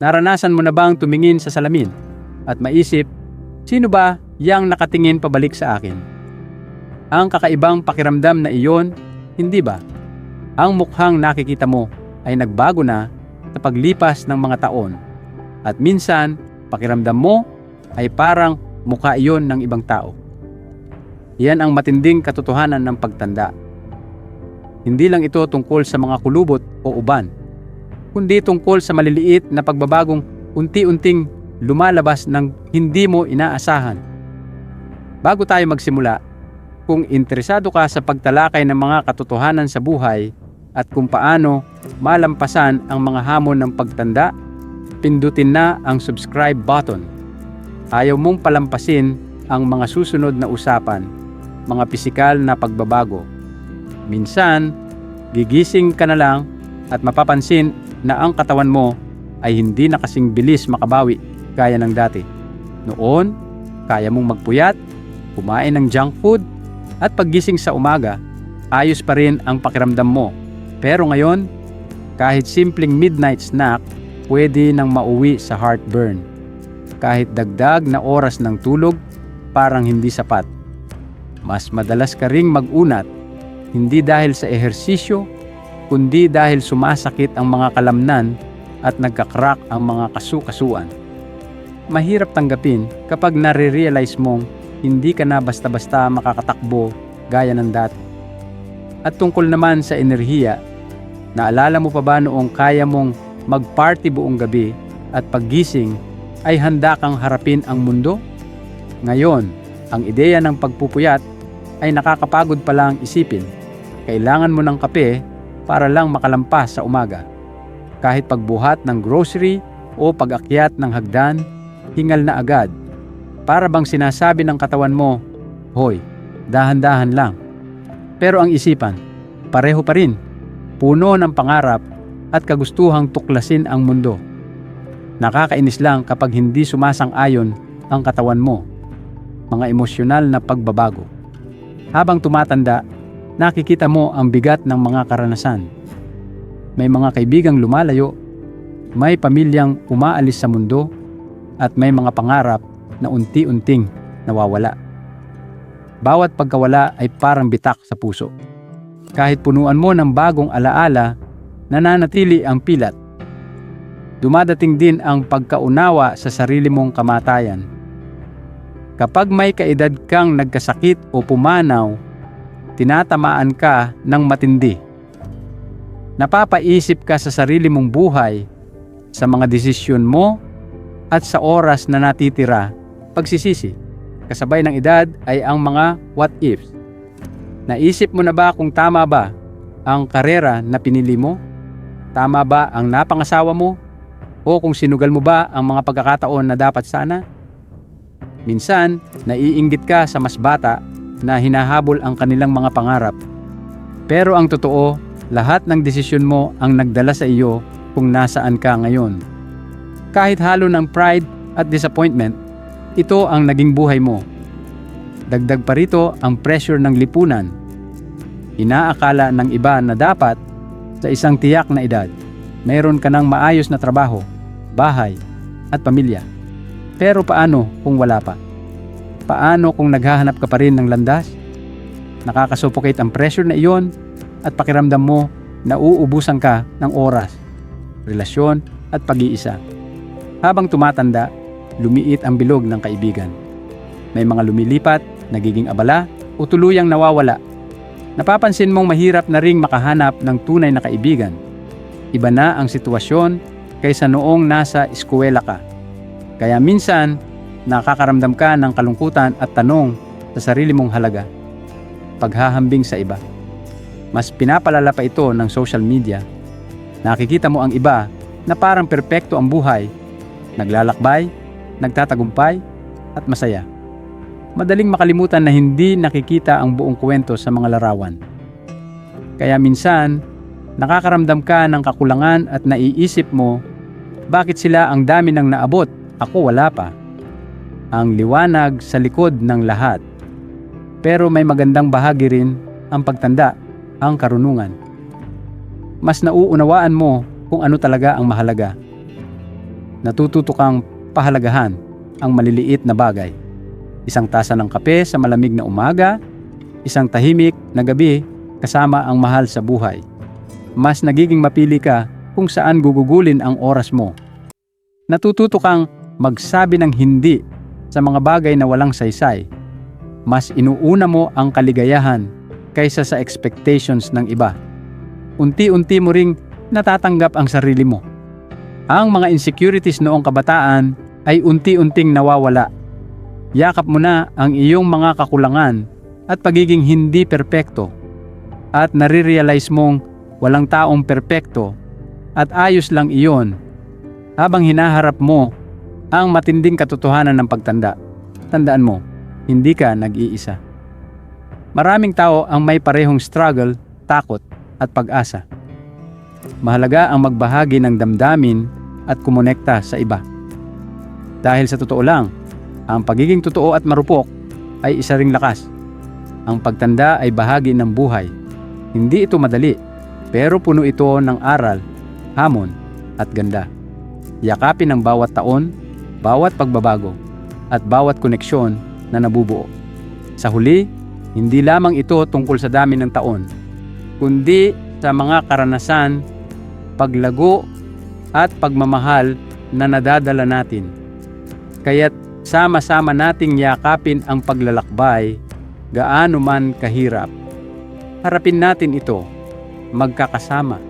Naranasan mo na bang tumingin sa salamin at maisip, sino ba yang nakatingin pabalik sa akin? Ang kakaibang pakiramdam na iyon, hindi ba? Ang mukhang nakikita mo ay nagbago na sa paglipas ng mga taon. At minsan, pakiramdam mo ay parang mukha iyon ng ibang tao. Yan ang matinding katotohanan ng pagtanda. Hindi lang ito tungkol sa mga kulubot o uban, kundi tungkol sa maliliit na pagbabagong unti-unting lumalabas ng hindi mo inaasahan. Bago tayo magsimula, kung interesado ka sa pagtalakay ng mga katotohanan sa buhay at kung paano malampasan ang mga hamon ng pagtanda, pindutin na ang subscribe button. Ayaw mong palampasin ang mga susunod na usapan, mga pisikal na pagbabago. Minsan, gigising ka na lang at mapapansin na ang katawan mo ay hindi na kasing bilis makabawi gaya ng dati. Noon, kaya mong magpuyat, kumain ng junk food, at paggising sa umaga, ayos pa rin ang pakiramdam mo. Pero ngayon, kahit simpleng midnight snack, pwede nang mauwi sa heartburn. Kahit dagdag na oras ng tulog, parang hindi sapat. Mas madalas ka ring mag-unat, hindi dahil sa ehersisyo, kundi dahil sumasakit ang mga kalamnan at nagkakrak ang mga kasukasuan. Mahirap tanggapin kapag nare-realize mong hindi ka na basta-basta makakatakbo gaya ng dati. At tungkol naman sa enerhiya, naalala mo pa ba noong kaya mong mag-party buong gabi at paggising ay handa kang harapin ang mundo? Ngayon, ang ideya ng pagpupuyat ay nakakapagod pa lang isipin. Kailangan mo ng kape para lang makalampas sa umaga. Kahit pagbuhat ng grocery o pag-akyat ng hagdan, hingal na agad para bang sinasabi ng katawan mo, Hoy, dahan-dahan lang. Pero ang isipan, pareho pa rin. Puno ng pangarap at kagustuhang tuklasin ang mundo. Nakakainis lang kapag hindi sumasang-ayon ang katawan mo. Mga emosyonal na pagbabago. Habang tumatanda, nakikita mo ang bigat ng mga karanasan. May mga kaibigang lumalayo, may pamilyang umaalis sa mundo, at may mga pangarap na unti-unting nawawala. Bawat pagkawala ay parang bitak sa puso. Kahit punuan mo ng bagong alaala, nananatili ang pilat. Dumadating din ang pagkaunawa sa sarili mong kamatayan. Kapag may kaedad kang nagkasakit o pumanaw, tinatamaan ka ng matindi. Napapaisip ka sa sarili mong buhay, sa mga desisyon mo, at sa oras na natitira pagsisisi. Kasabay ng edad ay ang mga what ifs. Naisip mo na ba kung tama ba ang karera na pinili mo? Tama ba ang napangasawa mo? O kung sinugal mo ba ang mga pagkakataon na dapat sana? Minsan, naiinggit ka sa mas bata na hinahabol ang kanilang mga pangarap. Pero ang totoo, lahat ng desisyon mo ang nagdala sa iyo kung nasaan ka ngayon. Kahit halo ng pride at disappointment, ito ang naging buhay mo. Dagdag pa rito ang pressure ng lipunan. Inaakala ng iba na dapat sa isang tiyak na edad, mayroon ka ng maayos na trabaho, bahay, at pamilya. Pero paano kung wala pa? Paano kung naghahanap ka pa rin ng landas? Nakakasuffocate ang pressure na iyon at pakiramdam mo na uubusan ka ng oras, relasyon at pag-iisa. Habang tumatanda, lumiit ang bilog ng kaibigan. May mga lumilipat, nagiging abala, o tuluyang nawawala. Napapansin mong mahirap na ring makahanap ng tunay na kaibigan. Iba na ang sitwasyon kaysa noong nasa eskwela ka. Kaya minsan, nakakaramdam ka ng kalungkutan at tanong sa sarili mong halaga. Paghahambing sa iba. Mas pinapalala pa ito ng social media. Nakikita mo ang iba na parang perpekto ang buhay. Naglalakbay, nagtatagumpay, at masaya. Madaling makalimutan na hindi nakikita ang buong kwento sa mga larawan. Kaya minsan, nakakaramdam ka ng kakulangan at naiisip mo, bakit sila ang dami ng naabot, ako wala pa. Ang liwanag sa likod ng lahat. Pero may magandang bahagi rin ang pagtanda, ang karunungan. Mas nauunawaan mo kung ano talaga ang mahalaga Natututo kang pahalagahan ang maliliit na bagay. Isang tasa ng kape sa malamig na umaga, isang tahimik na gabi kasama ang mahal sa buhay. Mas nagiging mapili ka kung saan gugugulin ang oras mo. Natututo kang magsabi ng hindi sa mga bagay na walang saysay. Mas inuuna mo ang kaligayahan kaysa sa expectations ng iba. Unti-unti mo ring natatanggap ang sarili mo. Ang mga insecurities noong kabataan ay unti-unting nawawala. Yakap mo na ang iyong mga kakulangan at pagiging hindi perpekto. At nare-realize mong walang taong perpekto at ayos lang iyon habang hinaharap mo ang matinding katotohanan ng pagtanda. Tandaan mo, hindi ka nag-iisa. Maraming tao ang may parehong struggle, takot at pag-asa. Mahalaga ang magbahagi ng damdamin at kumonekta sa iba. Dahil sa totoo lang, ang pagiging totoo at marupok ay isa ring lakas. Ang pagtanda ay bahagi ng buhay. Hindi ito madali, pero puno ito ng aral, hamon at ganda. Yakapin ang bawat taon, bawat pagbabago, at bawat koneksyon na nabubuo. Sa huli, hindi lamang ito tungkol sa dami ng taon, kundi sa mga karanasan, paglago, at pagmamahal na nadadala natin. Kaya't sama-sama nating yakapin ang paglalakbay, gaano man kahirap. Harapin natin ito, magkakasama